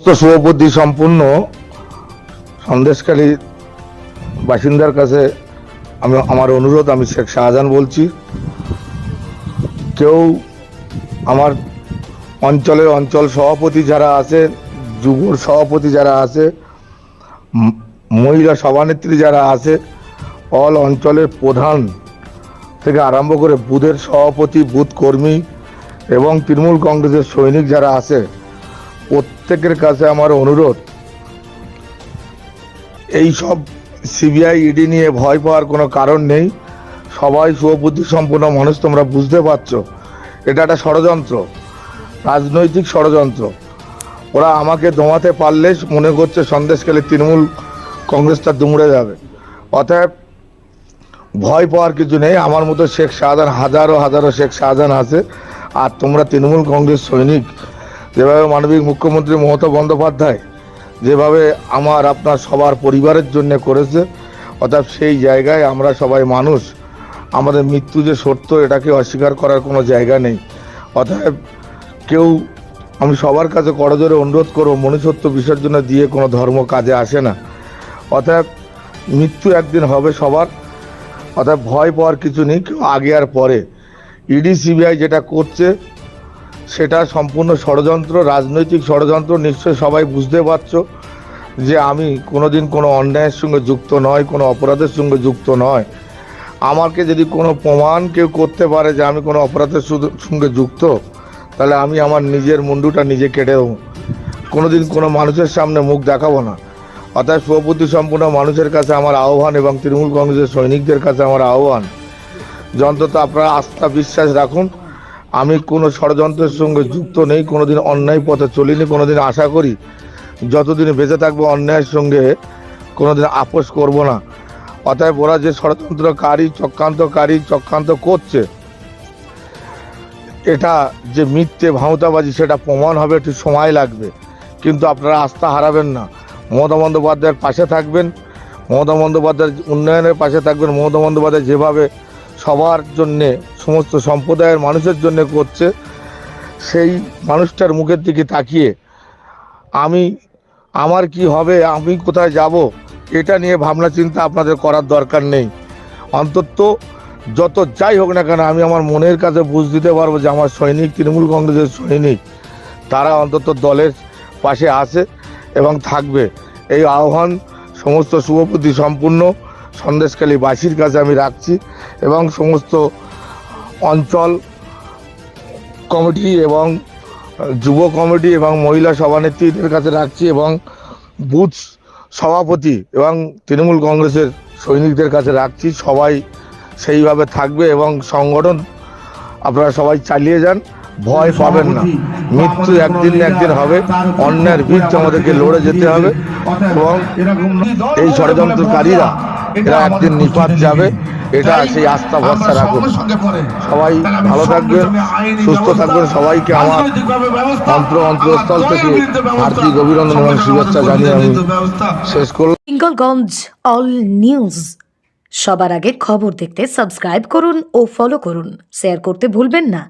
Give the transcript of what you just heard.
শুভবুদ্ধি সম্পূর্ণ সন্দেশকালী বাসিন্দার কাছে আমি, আমার অনুরোধ, আমি শেখ শাহজাহান বলছি। কেউ আমার অঞ্চলের অঞ্চল সভাপতি যারা আছে যুবর সভাপতি যারা আছে মহিলা সভানেত্রী যারা আছে, অল অঞ্চলের প্রধান থেকে আরম্ভ করে বুথের সভাপতি বুথ কর্মী এবং তৃণমূল কংগ্রেসের সৈনিক যারা আছে প্রত্যেকের কাছে আমার অনুরোধ, এই সব সিবিআই, ইডি নিয়ে ভয় পাওয়ার কোনো কারণ নেই। সবাই সুবুদ্ধি সম্পন্ন মানুষ, তোমরা বুঝতে পারছ। এটা একটা ষড়যন্ত্র, রাজনৈতিক ষড়যন্ত্র। ওরা আমাকে দমাতে পারলে মনে করছে সন্দেশকালে তৃণমূল কংগ্রেসটা দুমড়ে যাবে। অতএব ভয় পাওয়ার কিছু নেই। আমার মতো শেখ শাহজাহান, হাজারো হাজারো শেখ শাহজাহান আছে। আর তোমরা তৃণমূল কংগ্রেস সৈনিক যেভাবে মানবিক মুখ্যমন্ত্রী মমতা বন্দ্যোপাধ্যায় যেভাবে আমার, আপনার সবার পরিবারের জন্য করেছে, অর্থাৎ সেই জায়গায় আমরা সবাই মানুষ, আমাদের মৃত্যু যে সত্য এটাকে অস্বীকার করার কোনো জায়গা নেই। অতএব কেউ, আমি সবার কাছে করজোরে অনুরোধ করব, মনুষ্যত্ব বিসর্জনে দিয়ে কোনো ধর্ম কাজে আসে না। অতএব মৃত্যু একদিন হবে সবার। অর্থাৎ ভয় পাওয়ার কিছু নেই, কেউ আগে আর পরে। ইডি, সিবিআই যেটা করছে সেটা সম্পূর্ণ ষড়যন্ত্র, রাজনৈতিক ষড়যন্ত্র, নিশ্চয়ই সবাই বুঝতে পারছ যে আমি কোনোদিন কোনো অন্যায়ের সঙ্গে যুক্ত নয়, কোনো অপরাধের সঙ্গে যুক্ত নয়। আমাকে যদি কোনো প্রমাণ কেউ করতে পারে যে আমি কোনো অপরাধের সঙ্গে যুক্ত, তাহলে আমি আমার নিজের মুন্ডুটা নিজে কেটে দেবো। কোনোদিন কোনো মানুষের সামনে মুখ দেখাবো না। অর্থাৎ সুবুদ্ধি সম্পূর্ণ মানুষের কাছে আমার আহ্বান এবং তৃণমূল কংগ্রেসের সৈনিকদের কাছে আমার আহ্বান। যে অন্তত আপনারা আস্থা, বিশ্বাস রাখুন। আমি কোনো ষড়যন্ত্রের সঙ্গে যুক্ত নেই, কোনোদিন অন্যায় পথে চলিনি, কোনোদিন আশা করি যতদিন বেঁচে থাকব অন্যায়ের সঙ্গে কোনোদিন আপোষ করব না। অতএব ওরা যে ষড়যন্ত্রকারী, চক্রান্তকারী, চক্রান্ত করছে, এটা যে মিথ্যে ভাঁওতাবাজি সেটা প্রমাণ হবে, একটু সময় লাগবে। কিন্তু আপনারা আস্থা হারাবেন না। মমতা বন্দ্যোপাধ্যায়ের পাশে থাকবেন, মমতা বন্দ্যোপাধ্যায়ের উন্নয়নের পাশে থাকবেন, মমতা বন্দ্যোপাধ্যায় যেভাবে সবার জন্যে, সমস্ত সম্প্রদায়ের মানুষের জন্য করছে, সেই মানুষটার মুখের দিকে তাকিয়ে, আমি, আমার কি হবে, আমি কোথায় যাব, এটা নিয়ে ভাবনা চিন্তা আপনাদের করার দরকার নেই। অন্তত যত যাই হোক না কেন, আমি আমার মনের কাছে বুঝ দিতে পারব যে আমার সৈনিক, তৃণমূল কংগ্রেসের সৈনিক, তারা অন্তত দলের পাশে আছে এবং থাকবে। এই আহ্বান সমস্ত শুভবুদ্ধি সম্পূর্ণ। সন্দেশকালী বাসীর কাছে আমি রাখছি এবং সমস্ত অঞ্চল কমিটি এবং যুব কমিটি এবং মহিলা সভানেত্রীদের কাছে রাখছি এবং বুথ সভাপতি এবং তৃণমূল কংগ্রেসের সৈনিকদের কাছে রাখছি। সবাই সেইভাবে থাকবে এবং সংগঠন আপনারা সবাই চালিয়ে যান। ভয় পাবেন না। মৃত্যু একদিন না একদিন হবে। অন্যের বিরুদ্ধে আমাদেরকে লড়ে যেতে হবে। এবং এই ষড়যন্ত্রকারীরা এরা একদিন নিপাত যাবে এটা সেই আস্থা ভরসা রাখুন। সবাই ভালো থাকবেন সুস্থ থাকবেন সবাইকে আমার অন্ত্র অন্তরস্থল থেকে হার্দিক অভিনন্দন এবং শুভেচ্ছা জানিয়ে আমি শেষ করলাম। Hingalganj all news. সবার আগে খবর দেখতে সাবস্ক্রাইব করুন ও ফলো করুন। শেয়ার করতে ভুলবেন না।